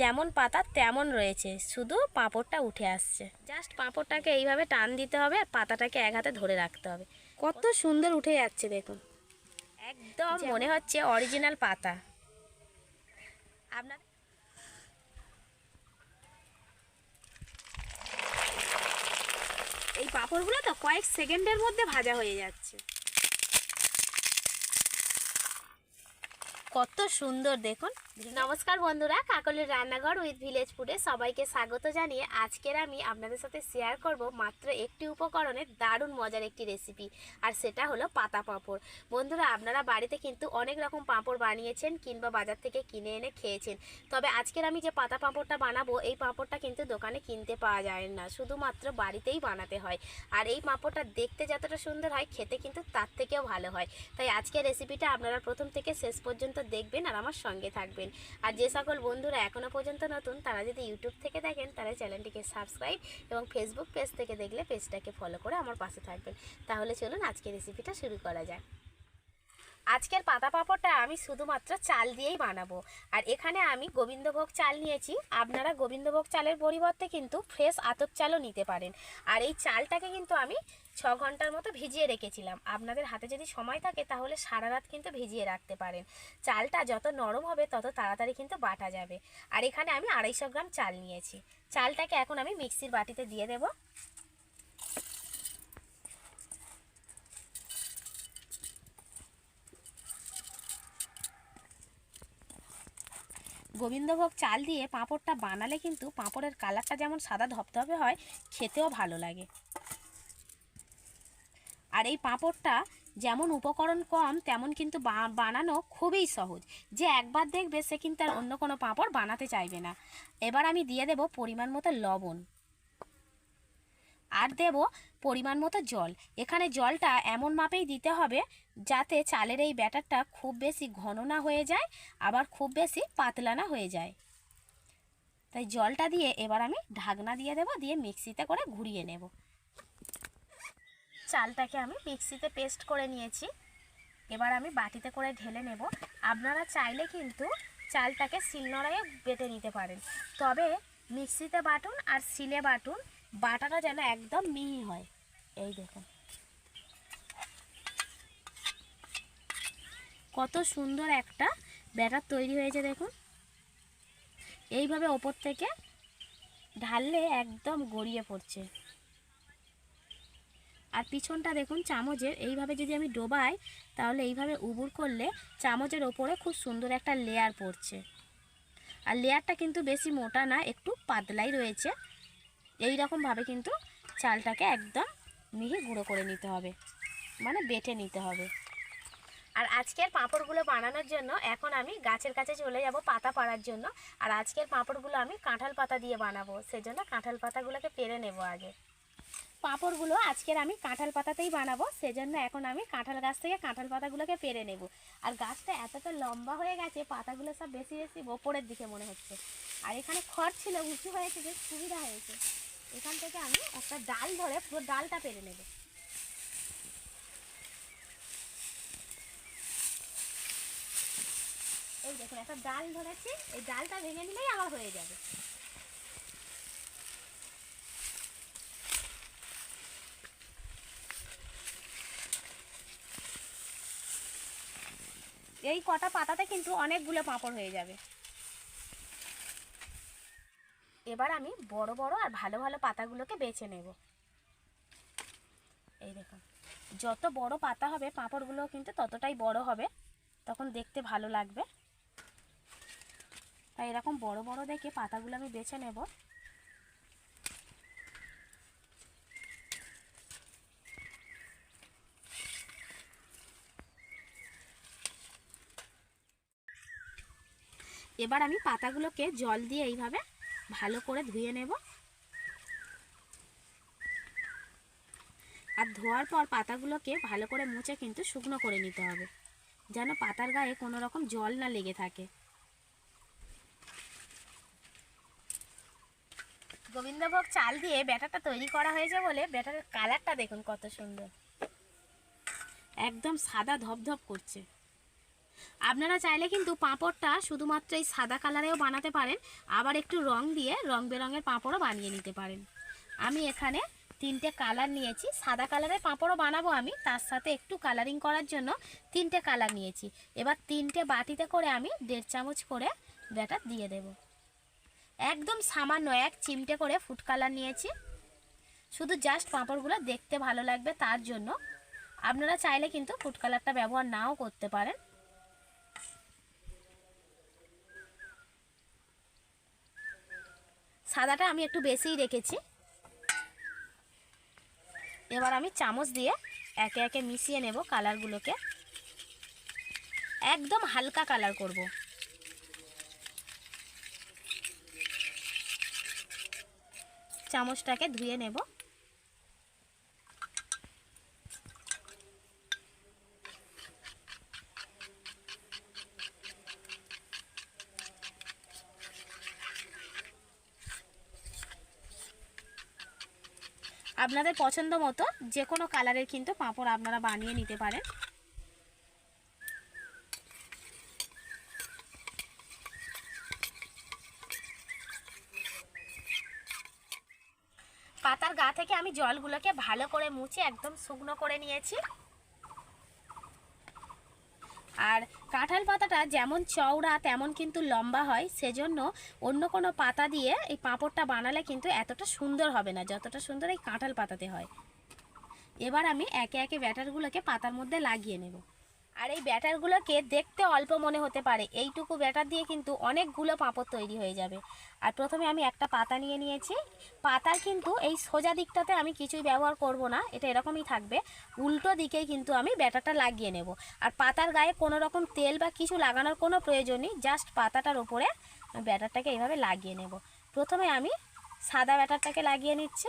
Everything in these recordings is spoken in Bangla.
যেমন পাতা তেমন রয়েছে শুধু পাঁপড়টা উঠে আসছে। জাস্ট পাঁপড়টাকে এইভাবে টান দিতে হবে আর পাতাটাকে এক হাতে ধরে রাখতে হবে। কত সুন্দর উঠে যাচ্ছে দেখুন। একদম মনে হচ্ছে অরিজিনাল পাতা। আপনার এই পাঁপড়গুলো তো কয়েক সেকেন্ডের মধ্যে ভাজা হয়ে যাচ্ছে। কত সুন্দর, দেখুন। নমস্কার বন্ধুরা কাকলের রান্নাঘর উইথ ভিলেজ ফুডে সবাইকে স্বাগত জানিয়ে আজকের আমি আপনাদের সাথে শেয়ার করব মাত্র একটি উপকরণের দারুণ মজার একটি রেসিপি আর সেটা হলো পাতা পাঁপড়। বন্ধুরা, আপনারা বাড়িতে কিন্তু অনেক রকম পাঁপড় বানিয়েছেন কিংবা বাজার থেকে কিনে এনে খেয়েছেন। তবে আজকের আমি যে পাতা পাঁপড়টা বানাবো, এই পাঁপড়টা কিন্তু দোকানে কিনতে পাওয়া যায় না, শুধুমাত্র বাড়িতেই বানাতে হয়। আর এই পাঁপড়টা দেখতে যতটা সুন্দর হয়, খেতে কিন্তু তার থেকেও ভালো হয়। তাই আজকের রেসিপিটা আপনারা প্রথম থেকে শেষ পর্যন্ত দেখবেন আর আমার সঙ্গে থাকবেন। আর যে সকল বন্ধুরা এখনও পর্যন্ত নতুন, তারা যদি ইউটিউব থেকে দেখেন, তারা চ্যানেলটিকে সাবস্ক্রাইব এবং ফেসবুক পেজ থেকে দেখলে পেজটাকে ফলো করে আমার পাশে থাকবেন। তাহলে চলুন আজকে রেসিপিটা শুরু করা যাক। আজকের পাতা পাঁপড়টা আমি শুধুমাত্র চাল দিয়েই বানাবো। আর এখানে আমি গোবিন্দভোগ চাল নিয়েছি। আপনারা গোবিন্দভোগ চালের পরিবর্তে কিন্তু ফ্রেশ আতপ চালও নিতে পারেন। আর এই চালটাকে কিন্তু আমি ছ ঘণ্টার মতো ভিজিয়ে রেখেছিলাম। আপনাদের হাতে যদি সময় থাকে তাহলে সারা রাত কিন্তু ভিজিয়ে রাখতে পারেন। চালটা যত নরম হবে তত তাড়াতাড়ি কিন্তু বাটা যাবে। আর এখানে আমি আড়াইশো গ্রাম চাল নিয়েছি। চালটাকে এখন আমি মিক্সির বাটিতে দিয়ে দেবো। গোবিন্দভোগ চাল দিয়ে পাঁপড়টা বানালে কিন্তু পাঁপড়ের কালারটা যেমন সাদা ধপধপে হয়, খেতেও ভালো লাগে। আর এই পাঁপড়টা যেমন উপকরণ কম, তেমন কিন্তু বানানো খুবই সহজ। যে একবার দেখবে সে কিন্তু আর অন্য কোনো পাঁপড় বানাতে চাইবে না। এবার আমি দিয়ে দেব পরিমাণ মতো লবণ। আর দেব পরিমাণ মতো জল। এখানে জলটা এমন মাপেই দিতে হবে যাতে চালের এই ব্যাটারটা খুব বেশি ঘন না হয়ে যায়, আবার খুব বেশি পাতলা না হয়ে যায়। তাই জলটা দিয়ে এবার আমি ঢাকনা দিয়ে দেব, দিয়ে মিক্সিতে করে ঘুরিয়ে নেব। চালটাকে আমি মিক্সিতে পেস্ট করে নিয়েছি। এবার আমি বাটিতে করে ঢেলে নেব। আপনারা চাইলে কিন্তু চালটাকে শিলনোড়ায় বেটে নিতে পারেন। তবে মিক্সিতে বাটুন আর শিলে বাটুন বাটাটা যেন একদম মিহি হয়। এই দেখুন। কত সুন্দর একটা ব্যাটার তৈরি হয়েছে, দেখুন। এইভাবে ওপর থেকে ঢাললে একদম গড়িয়ে পড়ছে। আর পিছনটা দেখুন চামচের, এইভাবে যদি আমি ডোবাই, তাহলে এইভাবে উবুর করলে চামচের ওপরে খুব সুন্দর একটা লেয়ার পড়ছে। আর লেয়ারটা কিন্তু বেশি মোটা না, একটু পাতলাই রয়েছে। এই রকমভাবে কিন্তু চালটাকে একদম মিহি গুঁড়ো করে নিতে হবে। মানে বেটে নিতে হবে। আর আজকের পাঁপড়গুলো বানানোর জন্য এখন আমি গাছের কাছে চলে যাব পাতা পাড়ার জন্য। আর আজকের পাঁপড়গুলো আমি কাঁঠাল পাতা দিয়ে বানাবো। সেজন্য কাঁঠাল পাতাগুলোকে পেরে নেব আগে। পাঁপড়গুলো আজকের আমি কাঁঠাল পাতাতেই বানাবো। সেজন্য এখন আমি কাঁঠাল গাছ থেকে কাঁঠাল পাতাগুলোকে পেরে নেব। আর গাছটা এতটা লম্বা হয়ে গেছে, পাতাগুলো সব বেশি বেশি ওপরের দিকে মনে হচ্ছে। আর এখানে খড় ছিল, উঁচু হয়েছে যে সুবিধা হয়েছে। এখান থেকে আমি একটা ডাল ধরে পুরো ডালটা পেরে নেব। এই দেখুন, একটা ডাল ধরেছি, এই ডালটা ভেঙে নিলেই আমার হয়ে যাবে। এই কটা পাতাতে কিন্তু অনেকগুলো পাঁপড় হয়ে যাবে। এবার আমি বড় বড় আর ভালো ভালো পাতাগুলোকে বেছে নেব। এই দেখুন যত বড় পাতা হবে পাঁপড়গুলো কিন্তু ততটাই বড় হবে, তখন দেখতে ভালো লাগবে। তাই এরকম বড় বড় দেখে পাতাগুলো আমি বেছে নেব। এবার আমি পাতাগুলোকে জল দিয়ে এইভাবে ভালো করে ধুয়ে নেব। আর ধোয়ার পর পাতাগুলোকে ভালো করে মুছে কিন্তু শুকনো করে নিতে হবে, যেন পাতার গায়ে কোনো রকম জল না লেগে থাকে। গোবিন্দভোগ চাল দিয়ে ব্যাটারটা তৈরি করা হয়েছে বলে ব্যাটারের কালারটা দেখুন কত সুন্দর। একদম সাদা ধপধপ করছে। আপনারা চাইলে কিন্তু পাঁপড়টা শুধুমাত্র এই সাদা কালারেও বানাতে পারেন, আবার একটু রং দিয়ে রং বেরঙের পাঁপড়ও বানিয়ে নিতে পারেন। আমি এখানে তিনটে কালার নিয়েছি, সাদা কালারের পাঁপড়ও বানাবো আমি, তার সাথে একটু কালারিং করার জন্য তিনটে কালার নিয়েছি। এবার তিনটে বাটিতে করে আমি দেড় চামচ করে ব্যাটার দিয়ে দেব। একদম সামান্য এক চিমটে করে ফুড কালার নিয়েছি। শুধু জাস্ট পাঁপড়গুলো দেখতে ভালো লাগবে তার জন্য। আপনারা চাইলে কিন্তু ফুড কালারটা ব্যবহার নাও করতে পারেন। সাদাটা আমি একটু বেশিই রেখেছি। এবার আমি চামচ দিয়ে একে একে মিশিয়ে নেব কালারগুলোকে। একদম হালকা কালার করব। চামচটাকে ধুয়ে নেব। আপনাদের পছন্দ মতো যে কোনো কালারের কিন্তু পাঁপড় আপনারা বানিয়ে নিতে পারেন। পাতার গা থেকে আমি জলগুলোকে ভালো করে মুছে একদম শুকনো করে নিয়েছি। আর কাঁঠাল পাতাটা যেমন চওড়া, তেমন কিন্তু লম্বা হয়। সেজন্য অন্য কোনো পাতা দিয়ে এই পাঁপড়টা বানালে কিন্তু এতটা সুন্দর হবে না, যতটা সুন্দর এই কাঁঠাল পাতাতে হয়। এবার আমি একে একে ব্যাটারগুলোকে পাতার মধ্যে লাগিয়ে নেব। আর এই ব্যাটারগুলোকে দেখতে অল্প মনে হতে পারে। এইটুকু ব্যাটার দিয়ে কিন্তু অনেকগুলো পাঁপড় তৈরি হয়ে যাবে। আর প্রথমে আমি একটা পাতা নিয়ে নিয়েছি। পাতার কিন্তু এই সোজা দিকটাতে আমি কিছুই ব্যবহার করব না, এটা এরকমই থাকবে। উল্টো দিকেই কিন্তু আমি ব্যাটারটা লাগিয়ে নেব। আর পাতার গায়ে কোনো রকম তেল বা কিছু লাগানোর কোনো প্রয়োজন নেই, জাস্ট পাতাটার ওপরে ব্যাটারটাকে এইভাবে লাগিয়ে নেব। প্রথমে আমি সাদা ব্যাটারটাকে লাগিয়ে নিচ্ছি।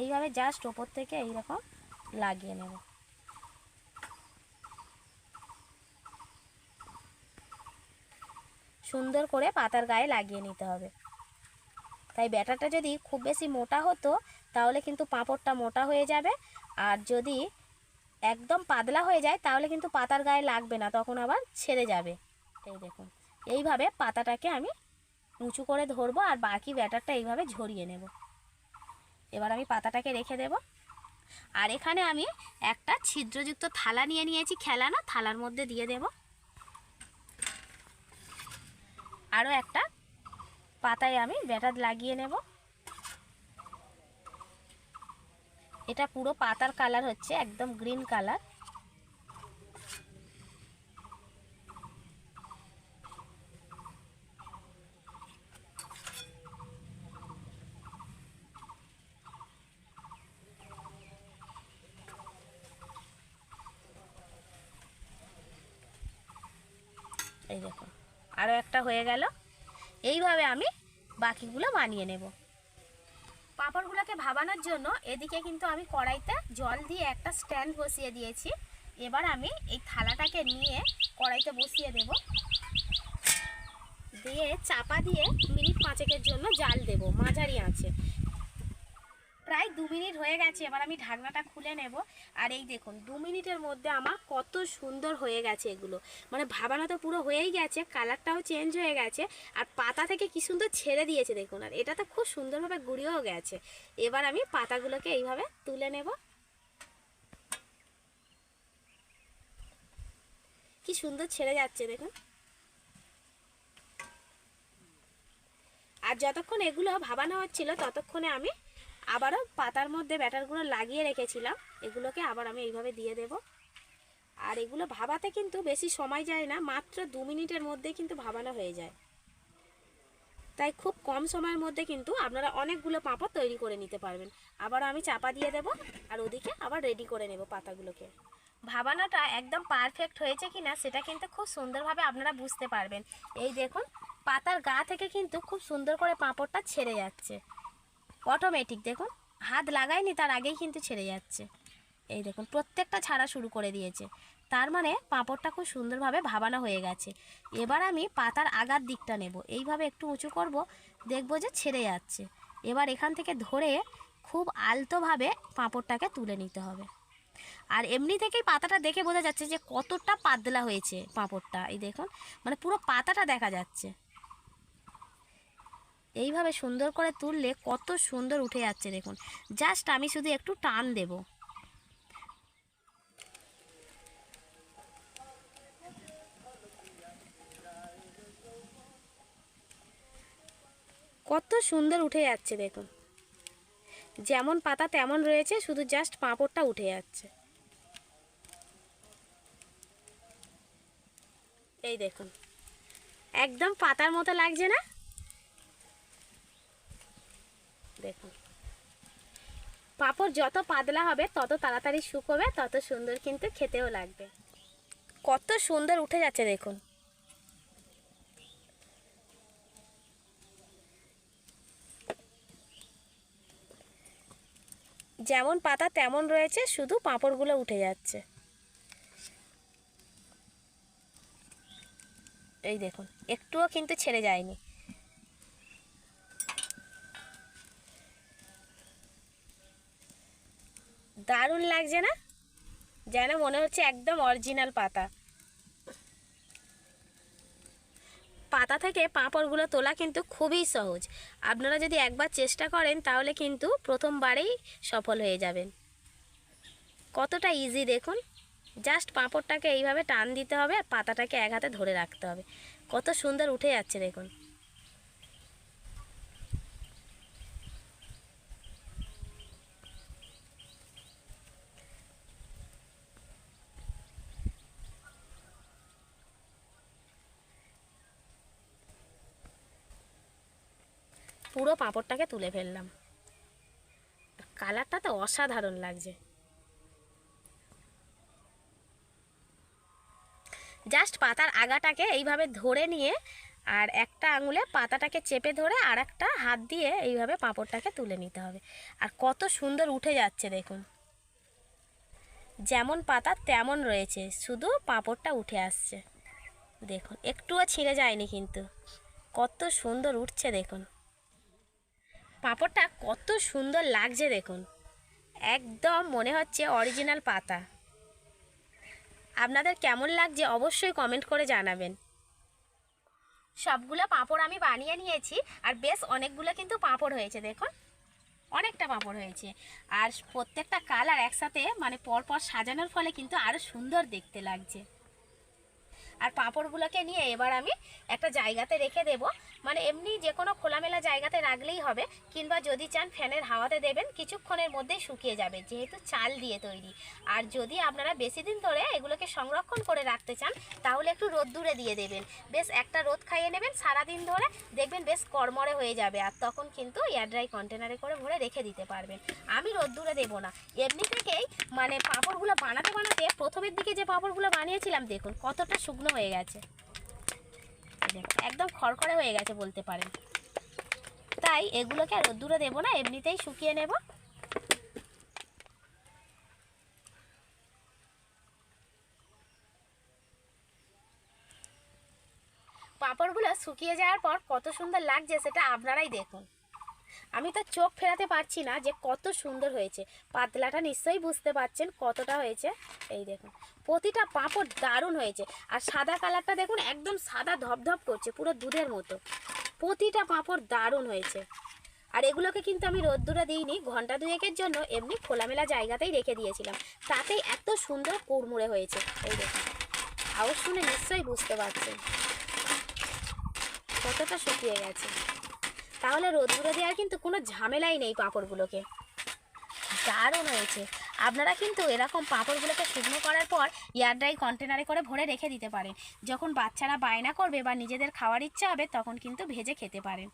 এইভাবে জাস্ট ওপর থেকে এইরকম লাগিয়ে নেব। সুন্দর করে পাতার গায়ে লাগিয়ে নিতে হবে। তাই ব্যাটারটা যদি খুব বেশি মোটা হতো, তাহলে কিন্তু পাঁপড়টা মোটা হয়ে যাবে। আর যদি একদম পাতলা হয়ে যায়, তাহলে কিন্তু পাতার গায়ে লাগবে না, তখন আবার ছেড়ে যাবে। এই দেখুন, এইভাবে পাতাটাকে আমি উঁচু করে ধরবো আর বাকি ব্যাটারটা এইভাবে ঝরিয়ে নেব। এবার আমি পাতাটাকে রেখে দেব। আর এখানে আমি একটা ছিদ্রযুক্ত থালা নিয়ে নিয়েছি, খেলানো, থালার মধ্যে দিয়ে দেবো। আরও একটা পাতায় আমি ব্যাটার লাগিয়ে নেব। এটা পুরো পাতার কালার হচ্ছে, একদম গ্রিন কালার। এই দেখো। আরও একটা হয়ে গেল। এইভাবে আমি বাকিগুলো বানিয়ে নেব। পাঁপড়গুলোকে ভাবানোর জন্য এদিকে কিন্তু আমি কড়াইতে জল দিয়ে একটা স্ট্যান্ড বসিয়ে দিয়েছি। এবার আমি এই থালাটাকে নিয়ে কড়াইতে বসিয়ে দেব। দিয়ে চাপা দিয়ে মিনিট পাঁচেকের জন্য জাল দেব। মাঝারি আঁচে। প্রায় দু মিনিট হয়ে গেছে, এবার আমি ঢাকনাটা খুলে নেব। আর এই দেখুন, দু মিনিটের মধ্যে আমার কত সুন্দর হয়ে গেছে এগুলো। মানে ভাবানো তো পুরো হয়েই গেছে, কালারটাও চেঞ্জ হয়ে গেছে, আর পাতা থেকে কি সুন্দর ছেড়ে দিয়েছে দেখুন। আর এটা তো খুব সুন্দরভাবে গুঁড়িয়েও গেছে। এবার আমি পাতাগুলোকে এইভাবে তুলে নেব। কি সুন্দর ছেড়ে যাচ্ছে দেখুন। আর যতক্ষণ এগুলো ভাবানো হচ্ছিল, ততক্ষণে আমি আবারও পাতার মধ্যে ব্যাটারগুলো লাগিয়ে রেখেছিলাম। এগুলোকে আবার আমি এইভাবে দিয়ে দেব। আর এগুলো ভাবাতে কিন্তু বেশি সময় যায় না, মাত্র দু মিনিটের মধ্যে কিন্তু ভাবানো হয়ে যায়। তাই খুব কম সময়ের মধ্যে কিন্তু আপনারা অনেকগুলো পাঁপড় তৈরি করে নিতে পারবেন। আবার আমি চাপা দিয়ে দেব আর ওদিকে আবার রেডি করে নেব পাতাগুলোকে। ভাবানোটা একদম পারফেক্ট হয়েছে কি না সেটা কিন্তু খুব সুন্দরভাবে আপনারা বুঝতে পারবেন। এই দেখুন, পাতার গা থেকে কিন্তু খুব সুন্দর করে পাঁপড়টা ছেড়ে যাচ্ছে। অটোমেটিক দেখুন। হাত লাগায়নি, তার আগেই কিন্তু ছেড়ে যাচ্ছে। এই দেখুন, প্রত্যেকটা ছাড়া শুরু করে দিয়েছে। তার মানে পাঁপড়টা খুব সুন্দরভাবে ভাবানো হয়ে গেছে। এবার আমি পাতার আগার দিকটা নেব। এইভাবে একটু উঁচু করব, দেখব যে ছেড়ে যাচ্ছে। এবার এখান থেকে ধরে খুব আলতোভাবে পাঁপড়টাকে তুলে নিতে হবে। আর এমনি থেকেই পাতাটা দেখে বোঝা যাচ্ছে যে কতটা পাতলা হয়েছে পাঁপড়টা। এই দেখুন মানে পুরো পাতাটা দেখা যাচ্ছে। এইভাবে সুন্দর করে তুললে কত সুন্দর উঠে যাচ্ছে দেখুন। জাস্ট আমি শুধু একটু টান দেব। কত সুন্দর উঠে যাচ্ছে দেখুন। যেমন পাতা তেমন রয়েছে, শুধু জাস্ট পাঁপড়টা উঠে যাচ্ছে। এই দেখুন। একদম পাতার মতো লাগছে না? দেখুন। পাঁপড় যত পাতলা হবে, তত তাড়াতাড়ি শুকোবে, তত সুন্দর কিন্তু খেতেও লাগবে। কত সুন্দর উঠে যাচ্ছে দেখুন। যেমন পাতা তেমন রয়েছে, শুধু পাঁপড়গুলো উঠে যাচ্ছে। এই দেখুন, একটুও কিন্তু ছেড়ে যায়নি। দারুণ লাগছে না? যেন মনে হচ্ছে একদম অরিজিনাল পাতা। পাতা থেকে পাঁপড়গুলো তোলা কিন্তু খুবই সহজ। আপনারা যদি একবার চেষ্টা করেন, তাহলে কিন্তু প্রথমবারেই সফল হয়ে যাবেন। কতটা ইজি দেখুন? জাস্ট পাঁপড়টাকে এইভাবে টান দিতে হবে আর পাতাটাকে এক হাতে ধরে রাখতে হবে। কত সুন্দর উঠে যাচ্ছে দেখুন। পুরো পাঁপড়টাকে তুলে ফেললাম। কালারটা তো অসাধারণ লাগছে। জাস্ট পাতার আগাটাকে এইভাবে ধরে নিয়ে আর একটা আঙুলে পাতাটাকে চেপে ধরে আর একটা হাত দিয়ে এইভাবে পাঁপড়টাকে তুলে নিতে হবে। আর কত সুন্দর উঠে যাচ্ছে দেখুন। যেমন পাতা তেমন রয়েছে, শুধু পাঁপড়টা উঠে আসছে। দেখুন, একটুও ছিঁড়ে যায়নি কিন্তু। কত সুন্দর উঠছে দেখুন। পাঁপড়টা কত সুন্দর লাগছে দেখুন। একদম মনে হচ্ছে অরিজিনাল পাতা। আপনাদের কেমন লাগছে অবশ্যই কমেন্ট করে জানাবেন। সবগুলো পাঁপড় আমি বানিয়ে নিয়েছি আর বেশ অনেকগুলো কিন্তু পাঁপড় হয়েছে দেখুন। অনেকটা পাঁপড় হয়েছে। আর প্রত্যেকটা কালার একসাথে মানে পরপর সাজানোর ফলে কিন্তু আরও সুন্দর দেখতে লাগছে। আর পাঁপড়গুলোকে নিয়ে এবার আমি একটা জায়গাতে রেখে দেব। মানে এমনি যে কোনো খোলামেলা জায়গাতে রাখলেই হবে, কিংবা যদি চান ফ্যানের হাওয়াতে দেবেন, কিছুক্ষণের মধ্যেই শুকিয়ে যাবে, যেহেতু চাল দিয়ে তৈরি। আর যদি আপনারা বেশি দিন ধরে এগুলোকে সংরক্ষণ করে রাখতে চান, তাহলে একটু রোদ্দুরে দিয়ে দেবেন। বেশ একটা রোদ খাইয়ে নেবেন সারাদিন ধরে, দেখবেন বেশ কড়মড়ে হয়ে যাবে, আর তখন কিন্তু এয়ার ড্রাই কন্টেনারে করে ভরে রেখে দিতে পারবেন। আমি রোদ্দুরে দেবো না। এমনি থেকেই মানে পাঁপড়গুলো বানাতে বানাতে প্রথমের দিকে যে পাঁপড়গুলো বানিয়েছিলাম, দেখুন কতটা শুকনো হয়ে গেছে। দেখুন, একদম খড়খড়ে হয়ে গেছে বলতে পারেন। তাই এগুলোকে আর রোদ্দুরে দেবো না এমনিতেই শুকিয়ে নেব। পাঁপড়গুলো শুকিয়ে যাওয়ার পর কত সুন্দর লাগছে সেটা আপনারাই দেখুন। আমি তো চোখ ফেরাতে পারছি না যে কত সুন্দর হয়েছে। পাতলাটা নিশ্চয়ই বুঝতে পারছেন কতটা হয়েছে। এই দেখুন, প্রতিটা পাঁপড় দারুণ হয়েছে। আর সাদা কালারটা দেখুন, একদম সাদা ধপধপ করছে, পুরো দুধের মতো। প্রতিটা পাঁপড় দারুণ হয়েছে। আর এগুলোকে কিন্তু আমি রোদ্দুরে দিইনি, ঘণ্টা দুয়েকের জন্য এমনি খোলামেলা জায়গাতেই রেখে দিয়েছিলাম। তাতেই এত সুন্দর কুড়মুড়ে হয়েছে। এই দেখুন, আওয়াজ শুনে নিশ্চয়ই বুঝতে পারছেন কতটা শুকিয়ে গেছে। তাহলে রোদ্দুরে দেওয়ার কিন্তু কোনো ঝামেলাই নেই পাঁপড়গুলোকে দারুণ হয়েছে। আপনারা কিন্তু এরকম পাঁপড়গুলোকে শুকনো করার পর এয়ার ড্রাই কন্টেনারে করে ভরে রেখে দিতে পারেন। যখন বাচ্চারা বায়না করবে বা নিজেদের খাওয়ার ইচ্ছা হবে, তখন কিন্তু ভেজে খেতে পারেন।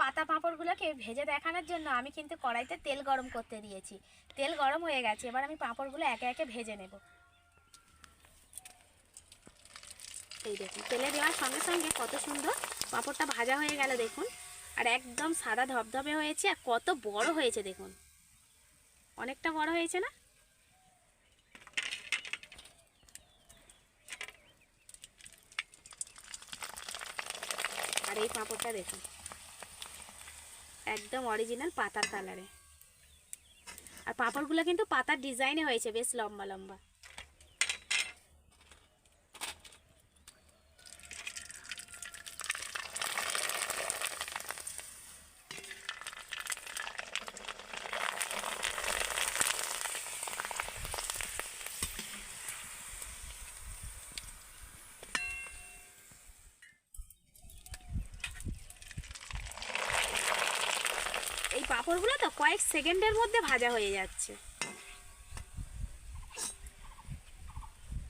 পাতা পাঁপড়গুলোকে ভেজে দেখানোর জন্য আমি কিন্তু কড়াইতে তেল গরম করতে দিয়েছি। তেল গরম হয়ে গেছে, এবার আমি পাঁপড়গুলো একে একে ভেজে নেব। এই দেখুন, তেলে দেওয়ার সঙ্গে সঙ্গে কত সুন্দর পাঁপড়টা ভাজা হয়ে গেল দেখুন। আর একদম সাদা ধবধবে হয়েছে আর কত বড় হয়েছে দেখুন। অনেকটা বড় হয়েছে না? আর এই পাঁপড়টা দেখুন। একদম অরিজিনাল পাতার কালারে আর পাঁপড়গুলো কিন্তু পাতার ডিজাইনে হয়েছে, বেশ লম্বা লম্বা। পাঁপড়গুলো তো কয়েক সেকেন্ডের মধ্যে ভাজা হয়ে যাচ্ছে।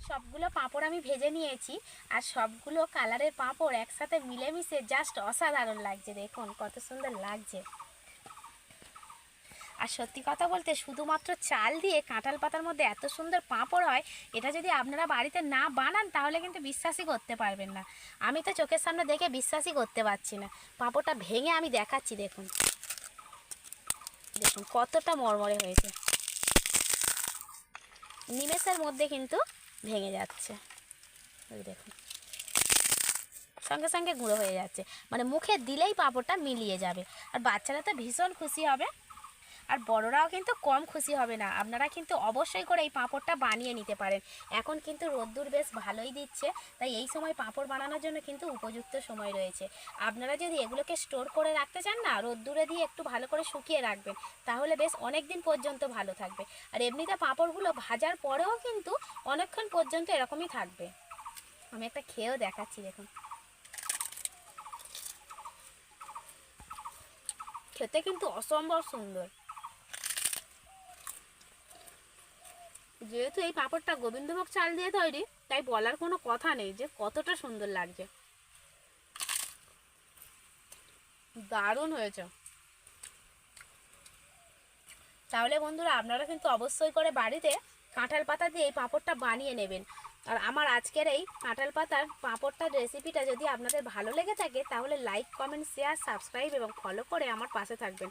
সবগুলো পাঁপড় আমি ভেজে নিয়েছি, আর সবগুলো কালারের পাঁপড় একসাথে মিলেমিশে জাস্ট অসাধারণ লাগছে, দেখুন কত সুন্দর লাগছে। আর সত্যি কথা বলতে শুধুমাত্র চাল দিয়ে কাঁঠাল পাতার মধ্যে এত সুন্দর পাঁপড় হয়, এটা যদি আপনারা বাড়িতে না বানান তাহলে কিন্তু বিশ্বাসই করতে পারবেন না। আমি তো চোখের সামনে দেখে বিশ্বাসই করতে পারছি না। পাঁপড়টা ভেঙে আমি দেখাচ্ছি, দেখুন। দেখুন, কতটা মরমরে হয়েছে। নিমেষের মধ্যে কিন্তু ভেঙে যাচ্ছে। ওই দেখুন। সঙ্গে সঙ্গে গুঁড়ো হয়ে যাচ্ছে। মানে মুখে দিলেই পাপড়টা মিলিয়ে যাবে। আর বাচ্চারা তো ভীষণ খুশি হবে। আর বড়রাও কিন্তু কম খুশি হবে না। আপনারা কিন্তু অবশ্যই করে এই পাঁপড়টা বানিয়ে নিতে পারেন। এখন কিন্তু রোদ্দুর বেশ ভালোই দিচ্ছে, তাই এই সময় পাঁপড় বানানোর জন্য কিন্তু উপযুক্ত সময় রয়েছে। আপনারা যদি এগুলোকে স্টোর করে রাখতে চান না, রোদ্দুরে দিয়ে একটু ভালো করে শুকিয়ে রাখবেন, তাহলে বেশ অনেক দিন পর্যন্ত ভালো থাকবে। আর এমনিতে পাঁপড়গুলো ভাজার পরেও কিন্তু অনেকক্ষণ পর্যন্ত এরকমই থাকবে। আমি একটা খেয়েও দেখাচ্ছি, দেখুন। খেতে কিন্তু অসম্ভব সুন্দর। যেহেতু এই পাঁপড়টা গোবিন্দভোগ চাল দিয়ে তৈরি, তাই বলার কোনো কথা নেই যে কতটা সুন্দর লাগছে। দারুণ হয়েছে। তাহলে বন্ধুরা, আপনারা কিন্তু অবশ্যই করে বাড়িতে কাঁঠাল পাতা দিয়ে এই পাঁপড়টা বানিয়ে নেবেন। আর আমার আজকের এই কাঁঠাল পাতার পাঁপড়টার রেসিপিটা যদি আপনাদের ভালো লেগে থাকে, তাহলে লাইক কমেন্ট শেয়ার সাবস্ক্রাইব এবং ফলো করে আমার পাশে থাকবেন।